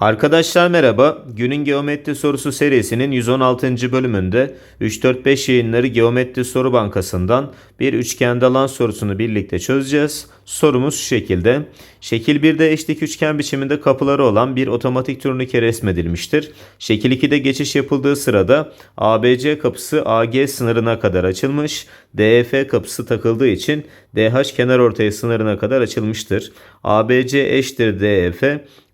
Arkadaşlar merhaba. Günün geometri sorusu serisinin 116. bölümünde 345 yayınları Geometri Soru Bankası'ndan bir üçgende alan sorusunu birlikte çözeceğiz. Sorumuz şu şekilde. Şekil 1'de eşlik üçgen biçiminde kapıları olan bir otomatik turnike resmedilmiştir. Şekil 2'de geçiş yapıldığı sırada ABC kapısı AG sınırına kadar açılmış. DEF kapısı takıldığı için DH kenar ortaya sınırına kadar açılmıştır. ABC eşittir DEF.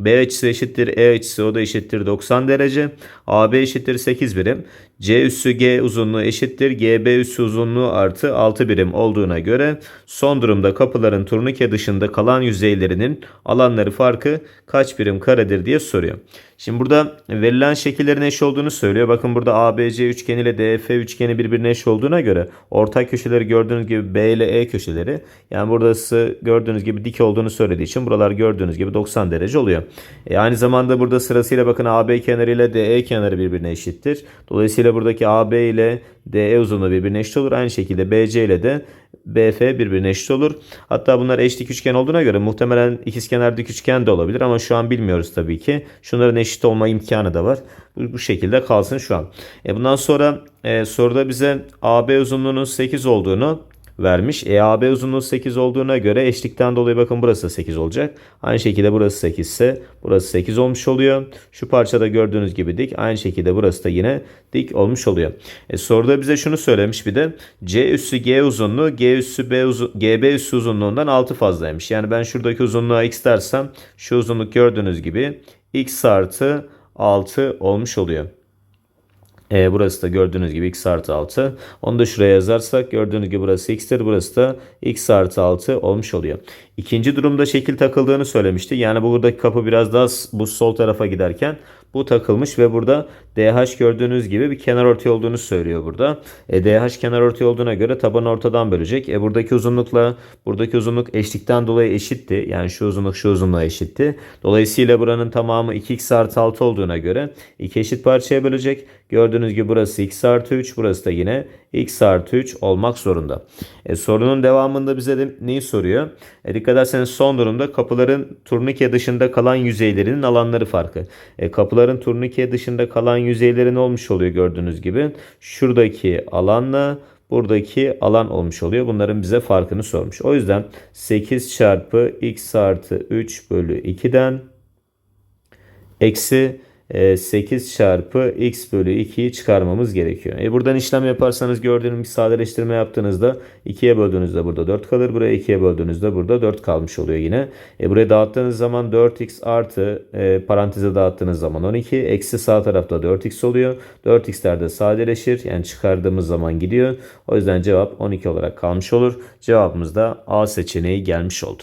B açısı eşittir E açısı o da eşittir 90 derece. AB eşittir 8 birim. C üssü G uzunluğu eşittir. GB üssü uzunluğu artı 6 birim olduğuna göre son durumda kapıların turnike dışında kalan yüzeylerinin alanları farkı kaç birim karedir diye soruyor. Şimdi burada verilen şekillerin eş olduğunu söylüyor. Bakın burada ABC üçgeni ile DF üçgeni birbirine eş olduğuna göre ortak köşeleri gördüğünüz gibi B ile E köşeleri yani burası gördüğünüz gibi dik olduğunu söylediği için buralar gördüğünüz gibi 90 derece oluyor. E aynı zamanda burada sırasıyla bakın AB kenarı ile DE kenarı birbirine eşittir. Dolayısıyla buradaki AB ile DE uzunluğu birbirine eşit olur. Aynı şekilde BC ile de BF birbirine eşit olur. Hatta bunlar eşlik üçgen olduğuna göre muhtemelen ikizkenar dik üçgen de olabilir ama şu an bilmiyoruz tabii ki. Şunların eşit olma imkanı da var. Bu, bu şekilde kalsın şu an. E bundan sonra e, soruda bize AB uzunluğunun 8 olduğunu vermiş. E AB uzunluğu 8 olduğuna göre eşlikten dolayı bakın burası 8 olacak. Aynı şekilde burası 8 ise burası 8 olmuş oluyor. Şu parçada gördüğünüz gibi dik. Aynı şekilde burası da yine dik olmuş oluyor. E soruda bize şunu söylemiş bir de C üssü G uzunluğu G üssü B uzun, GB üssü uzunluğundan 6 fazlaymış. Yani ben şuradaki uzunluğa x dersem şu uzunluk gördüğünüz gibi x artı 6 olmuş oluyor. E, burası da gördüğünüz gibi x artı 6. Onu da şuraya yazarsak gördüğünüz gibi burası x'tir. Burası da x artı 6 olmuş oluyor. İkinci durumda şekil takıldığını söylemişti. Yani buradaki kapı biraz daha bu sol tarafa giderken bu takılmış ve burada DH gördüğünüz gibi bir kenar ortay olduğunu söylüyor burada. E, DH kenar ortay olduğuna göre tabanı ortadan bölecek. E, buradaki uzunlukla buradaki uzunluk eşlikten dolayı eşitti. Yani şu uzunluk şu uzunluğa eşitti. Dolayısıyla buranın tamamı 2x artı 6 olduğuna göre iki eşit parçaya bölecek. Gördüğünüz gibi burası x artı 3 burası da yine x artı 3 olmak zorunda. E, sorunun devamında bize de neyi soruyor? E, dikkat ederseniz son durumda kapıların turnike dışında kalan yüzeylerinin alanları farkı. E, kapıların turnike dışında kalan yüzeyleri ne olmuş oluyor gördüğünüz gibi. Şuradaki alanla buradaki alan olmuş oluyor. Bunların bize farkını sormuş. O yüzden 8 çarpı x artı 3 bölü 2'den eksi 8 çarpı x bölü 2'yi çıkarmamız gerekiyor. E buradan işlem yaparsanız gördüğünüz bir sadeleştirme yaptığınızda 2'ye böldüğünüzde burada 4 kalır. Buraya 2'ye böldüğünüzde burada 4 kalmış oluyor yine. E buraya dağıttığınız zaman 4x artı e, paranteze dağıttığınız zaman 12. Eksi sağ tarafta 4x oluyor. 4x'ler de sadeleşir. Yani çıkardığımız zaman gidiyor. O yüzden cevap 12 olarak kalmış olur. Cevabımız da A seçeneği gelmiş oldu.